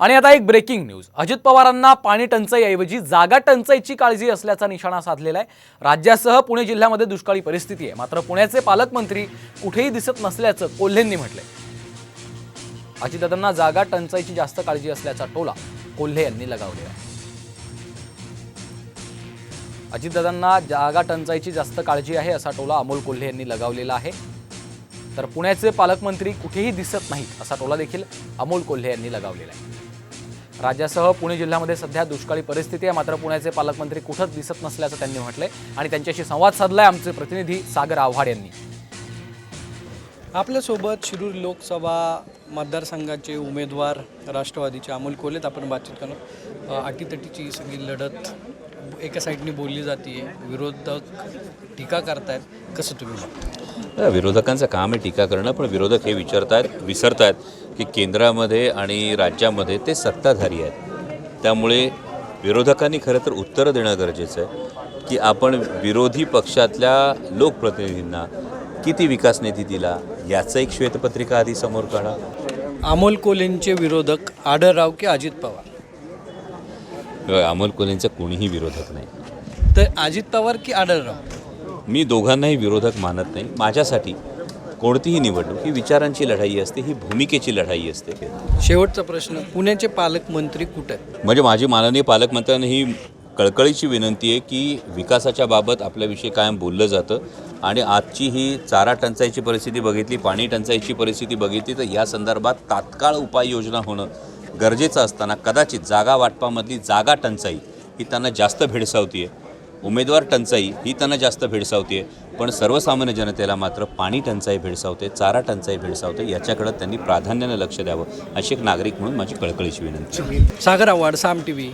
आणि आता एक ब्रेकिंग न्यूज अजित पवारांना पाणी टंचाईऐवजी जागा टंचाईची काळजी असल्याचा निशाणा साधलेला आहे. राज्यासह पुणे जिल्ह्यामध्ये दुष्काळी परिस्थिती आहे. मात्र पुण्याचे पालकमंत्री कुठेही दिसत नसल्याचं कोल्हेंनी म्हटलंय. अजितदादांना जागा टंचाईची जास्त काळजी असल्याचा टोला कोल्हे यांनी लगावलेला आहे. अजितदादांना जागा टंचाईची जास्त काळजी आहे असा टोला अमोल कोल्हे यांनी लगावलेला आहे. तर पुण्याचे पालकमंत्री कुठेही दिसत नाहीत असा टोला देखील अमोल कोल्हे यांनी लगावलेला आहे. राज्यासह पुणे जिल्ह्यामध्ये सध्या दुष्काळी परिस्थिती आहे. मात्र पुण्याचे पालकमंत्री कुठंच दिसत नसल्याचं त्यांनी म्हटलंय आणि त्यांच्याशी संवाद साधलाय आमचे प्रतिनिधी सागर आव्हाड यांनी. आपल्यासोबत शिरूर लोकसभा मतदारसंघाचे उमेदवार राष्ट्रवादीचे अमोल कोलेत आपण बातचीत करणार अटीतटीची सगळी लढत एका साईडने बोलली जाते विरोधक टीका करतायत. कसं तुम्ही विरोधकांचं काम आहे टीका करणं पण विरोधक हे विचारतायत विसरतायत की केंद्रामध्ये आणि राज्यामध्ये ते सत्ताधारी आहेत. त्यामुळे विरोधकांनी खरं तर उत्तरं देणं गरजेचं आहे की आपण विरोधी पक्षातल्या लोकप्रतिनिधींना किती विकास निधी दिला याचं एक श्वेतपत्रिका आधी समोर काढा. अमोल कोल्हेंचे विरोधक आढळराव की अजित पवार? अमोल कोल्हेंचं कोणीही विरोधक नाही. तर अजित पवार की आढळराव? मी दोघांनाही विरोधक मानत नाही. माझ्यासाठी कोणतीही निवडणूक ही विचारांची लढाई असते ही भूमिकेची लढाई असते. शेवटचा प्रश्न पुण्याचे पालकमंत्री कुठे म्हणजे माझी माननीय पालकमंत्र्यांनी ही कळकळीची विनंती आहे की विकासाच्या बाबत आपल्याविषयी कायम बोललं जातं आणि आजची ही चारा टंचाईची परिस्थिती बघितली पाणी टंचाईची परिस्थिती बघितली तर या संदर्भात तात्काळ उपाययोजना होणं गरजेचं असताना कदाचित जागा वाटपामधली जागा टंचाई ही त्यांना जास्त भेडसावती आहे उमेदवार टंचाई ही त्यांना जास्त भेडसावते पण सर्वसामान्य जनतेला मात्र पाणी टंचाई भेडसावते चारा टंचाई भेडसावते याच्याकडं त्यांनी प्राधान्यानं लक्ष द्यावं अशी एक नागरिक म्हणून माझी कळकळीची विनंती सागर आव्हाड साम टी व्ही